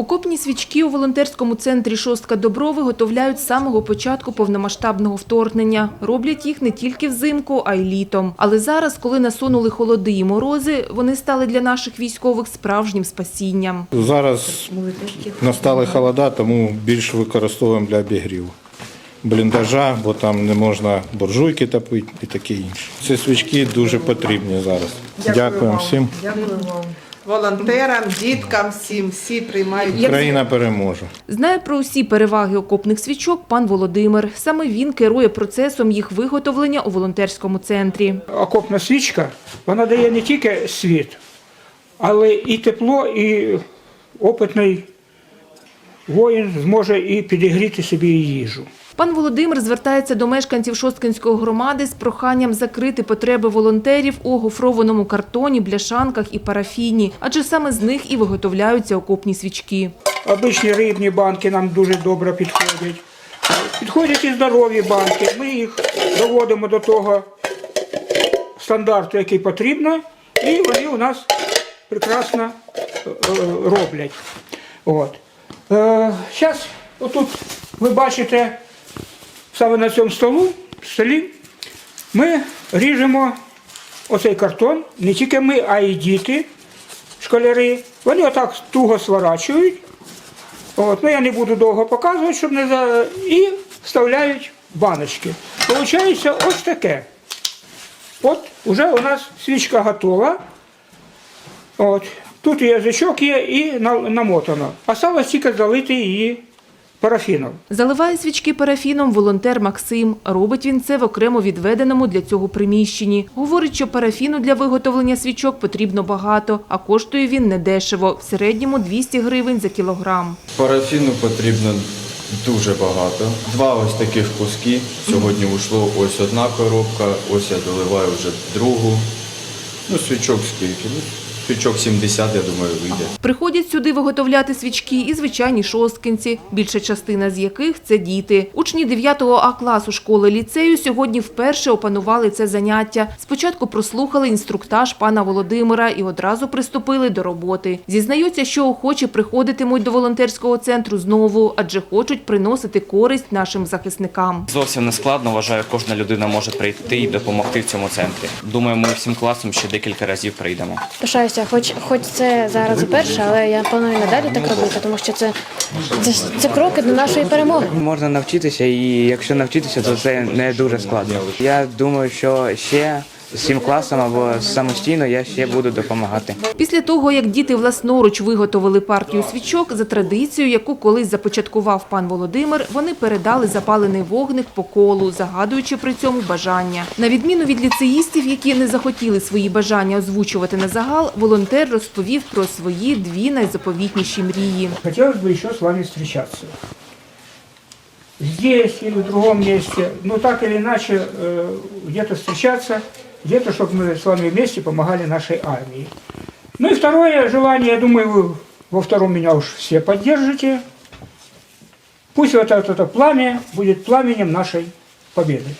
Окопні свічки у волонтерському центрі «Шостка Добро» виготовляють з самого початку повномасштабного вторгнення. Роблять їх не тільки взимку, а й літом. Але зараз, коли насунули холоди і морози, вони стали для наших військових справжнім спасінням. Зараз настали холода, тому більш використовуємо для обігріву. Бліндажа, бо там не можна буржуйки топити і таке інше. Ці свічки дуже потрібні зараз. Дякуємо всім. Дякую вам. Волонтерам, діткам, всім, всі приймають. Україна переможе. Знає про усі переваги окопних свічок пан Володимир. Саме він керує процесом їх виготовлення у волонтерському центрі. окопна свічка, вона дає не тільки світ, але і тепло, і опитний воїн зможе і підігріти собі їжу. Пан Володимир звертається до мешканців Шосткинської громади з проханням закрити потреби волонтерів у гофрованому картоні, бляшанках і парафіні, адже саме з них і виготовляються окопні свічки. Обичні рибні банки нам дуже добре підходять. Підходять і здорові банки. Ми їх доводимо до того стандарту, який потрібно, і вони у нас прекрасно е, роблять. От. Зараз, отут ви бачите, саме на цьому столу, столі, ми ріжемо оцей картон, не тільки ми, а й діти, школяри. Вони отак туго сворачують. От, ну я не буду довго показувати, щоб не за. І вставляють баночки. Получається ось таке. От уже у нас свічка готова. От. Тут язичок є і намотано. А сталося тільки залити її парафіном. Заливає свічки парафіном волонтер Максим. Робить він це в окремо відведеному для цього приміщенні. Говорить, що парафіну для виготовлення свічок потрібно багато, а коштує він недешево – в середньому 200 гривень за кілограм. Парафіну потрібно дуже багато. Два ось таких куски. Сьогодні вийшло ось одна коробка, ось я доливаю вже другу. Ну, свічок скільки? Свічок 70, я думаю, вийде. Приходять сюди виготовляти свічки і звичайні шосткинці, більша частина з яких – це діти. Учні 9 А класу школи ліцею сьогодні вперше опанували це заняття. Спочатку прослухали інструктаж пана Володимира і одразу приступили до роботи. Зізнаються, що охочі приходитимуть до волонтерського центру знову, адже хочуть приносити користь нашим захисникам. Зовсім не складно, вважаю, кожна людина може прийти і допомогти в цьому центрі. Думаю, ми всім класом ще декілька разів прийдемо. Пишаюся, хоч хоч це зараз і перше, але я планую надалі так робити, тому що це, це, це кроки до нашої перемоги. Можна навчитися, і якщо навчитися, то це не дуже складно. Я думаю, що ще з цим класом або самостійно я ще буду допомагати. Після того, як діти власноруч виготовили партію свічок, за традицією, яку колись започаткував пан Володимир, вони передали запалений вогник по колу, загадуючи при цьому бажання. На відміну від ліцеїстів, які не захотіли свої бажання озвучувати на загал, волонтер розповів про свої дві найзаповітніші мрії. Хотелось бы еще с вами встречаться. Здесь или в другом месте, ну так или иначе, э, где-то встречаться, где-то, чтобы мы с вами вместе помогали нашей армии. Ну и второе желание, я думаю, вы во втором меня уж все поддержите. Пусть вот это, это пламя будет пламенем нашей победы.